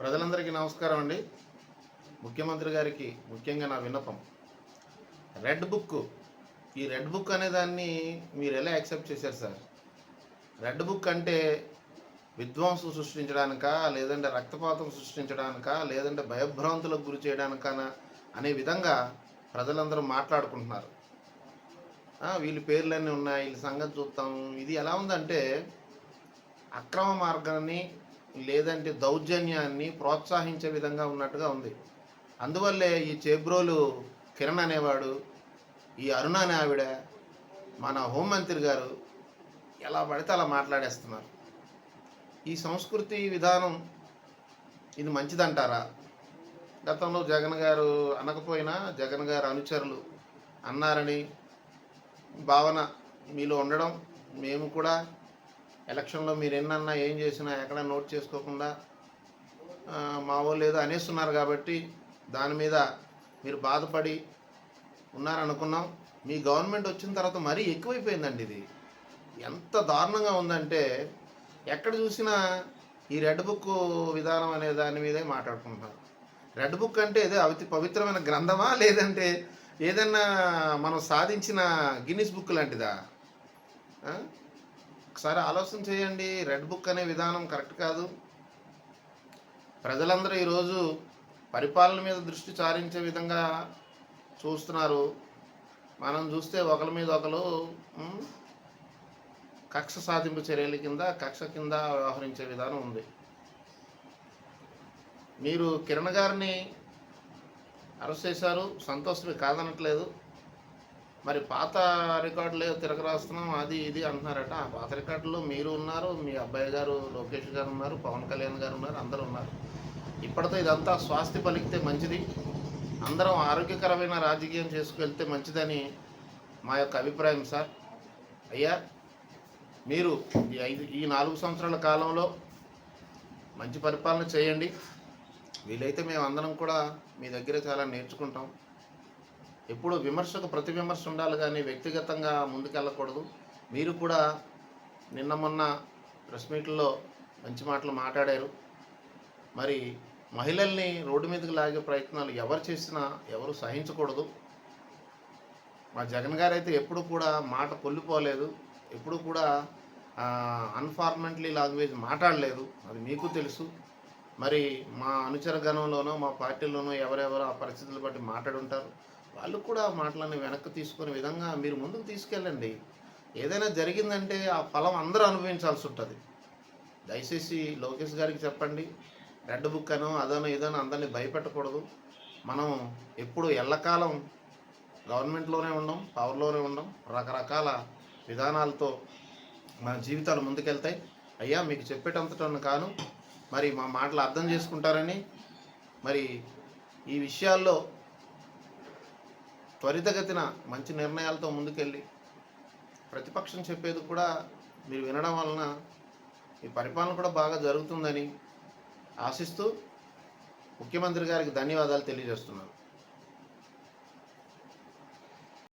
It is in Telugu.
ప్రజలందరికీ నమస్కారం అండి. ముఖ్యమంత్రి గారికి ముఖ్యంగా నా విన్నపం. రెడ్ బుక్ ఈ రెడ్ బుక్ అనే దాన్ని మీరు ఎలా యాక్సెప్ట్ చేశారు సార్? రెడ్ బుక్ అంటే విధ్వంసం సృష్టించడానికా లేదంటే రక్తపాతం సృష్టించడానికా లేదంటే భయభ్రాంతులకు గురి చేయడానికనా అనే విధంగా ప్రజలందరూ మాట్లాడుకుంటున్నారు. వీళ్ళ పేర్లన్నీ ఉన్నాయి వీళ్ళ సంగతి చూస్తాం ఇది ఎలా ఉందంటే అక్రమ మార్గాన్ని లేదంటే దౌర్జన్యాన్ని ప్రోత్సహించే విధంగా ఉన్నట్టుగా ఉంది. అందువల్లే ఈ చేబ్రోలు కిరణ్ అనేవాడు ఈ అరుణ అనే ఆవిడ మన హోంమంత్రి గారు ఎలా పడితే అలా మాట్లాడేస్తున్నారు. ఈ సంస్కృతి విధానం ఇది మంచిదంటారా? గతంలో జగన్ గారు అనకపోయినా జగన్ గారు అనుచరులు అన్నారని భావన మీలో ఉండడం మేము కూడా ఎలక్షన్లో మీరు ఎన్నన్నా ఏం చేసినా ఎక్కడ నోట్ చేసుకోకుండా మా వాళ్ళు ఏదో అనేస్తున్నారు కాబట్టి దాని మీద మీరు బాధపడి ఉన్నారనుకున్నాం. మీ గవర్నమెంట్ వచ్చిన తర్వాత మరీ ఎక్కువైపోయిందండి ఇది. ఎంత దారుణంగా ఉందంటే ఎక్కడ చూసినా ఈ రెడ్ బుక్ విధానం అనే దాని మీదే మాట్లాడుకుంటున్నారు. రెడ్ బుక్ అంటే ఇదే అవి పవిత్రమైన గ్రంథమా లేదంటే ఏదన్నా మనం సాధించిన గిన్నిస్ బుక్ లాంటిదా? ఒకసారి ఆలోచన చేయండి. రెడ్ బుక్ అనే విధానం కరెక్ట్ కాదు. ప్రజలందరూ ఈరోజు పరిపాలన మీద దృష్టి సారించే విధంగా చూస్తున్నారు. మనం చూస్తే ఒకరి మీద ఒకరు కక్ష సాధింపు చర్యల కింద కక్ష కింద వ్యవహరించే విధానం ఉంది. మీరు కిరణ్ గారిని అరెస్ట్ చేశారు. సంతోషమే కాదనట్లేదు. మరి పాత రికార్డులు ఏదో తిరగరాస్తున్నాం అది ఇది అంటున్నారట. ఆ పాత రికార్డులో మీరు ఉన్నారు మీ అబ్బాయి గారు లోకేష్ గారు ఉన్నారు పవన్ కళ్యాణ్ గారు ఉన్నారు అందరూ ఉన్నారు. ఇప్పటితో ఇదంతా స్వాస్థ్య పలికితే మంచిది. అందరం ఆరోగ్యకరమైన రాజకీయం చేసుకెళ్తే మంచిదని మా యొక్క అభిప్రాయం సార్. అయ్యా మీరు ఈ ఐదు ఈ నాలుగు సంవత్సరాల కాలంలో మంచి పరిపాలన చేయండి. వీలైతే మేము అందరం కూడా మీ దగ్గర చాలా నేర్చుకుంటాం. ఎప్పుడు విమర్శకు ప్రతి విమర్శ ఉండాలి కానీ వ్యక్తిగతంగా ముందుకెళ్ళకూడదు. మీరు కూడా నిన్న మొన్న ప్రెస్ మీట్లో మంచి మాటలు మాట్లాడారు. మరి మహిళల్ని రోడ్డు మీదకి లాగే ప్రయత్నాలు ఎవరు చేసినా ఎవరు సహించకూడదు. మా జగన్ గారు అయితే ఎప్పుడు కూడా మాట కొల్లిపోలేదు. ఎప్పుడు కూడా అన్ఫార్మెంట్లీ లాంగ్వేజ్ మాట్లాడలేదు. అది మీకు తెలుసు. మరి మా అనుచర గణంలోనో మా పార్టీలోనో ఎవరెవరో ఆ పరిస్థితులు బట్టి మాట్లాడుంటారు. వాళ్ళు కూడా ఆ మాటలను వెనక్కి తీసుకునే విధంగా మీరు ముందుకు తీసుకెళ్ళండి. ఏదైనా జరిగిందంటే ఆ ఫలం అందరూ అనుభవించాల్సి ఉంటుంది. దయచేసి లోకేష్ గారికి చెప్పండి. రెడ్ బుక్ అనో అదనో ఇదనో అందరినీ భయపెట్టకూడదు. మనం ఎప్పుడు ఎల్లకాలం గవర్నమెంట్లోనే ఉండం పవర్లోనే ఉండం. రకరకాల విధానాలతో మన జీవితాలు ముందుకెళ్తాయి. అయ్యా మీకు చెప్పేటంతటను కాను. మరి మా మాటలు అర్థం చేసుకుంటారని. మరి ఈ విషయాల్లో త్వరితగతిన మంచి నిర్ణయాలతో ముందుకెళ్ళి ప్రతిపక్షం చెప్పేది కూడా మీరు వినడం వలన ఈ పరిపాలన కూడా బాగా జరుగుతుందని ఆశిస్తూ ముఖ్యమంత్రి గారికి ధన్యవాదాలు తెలియజేస్తున్నాను.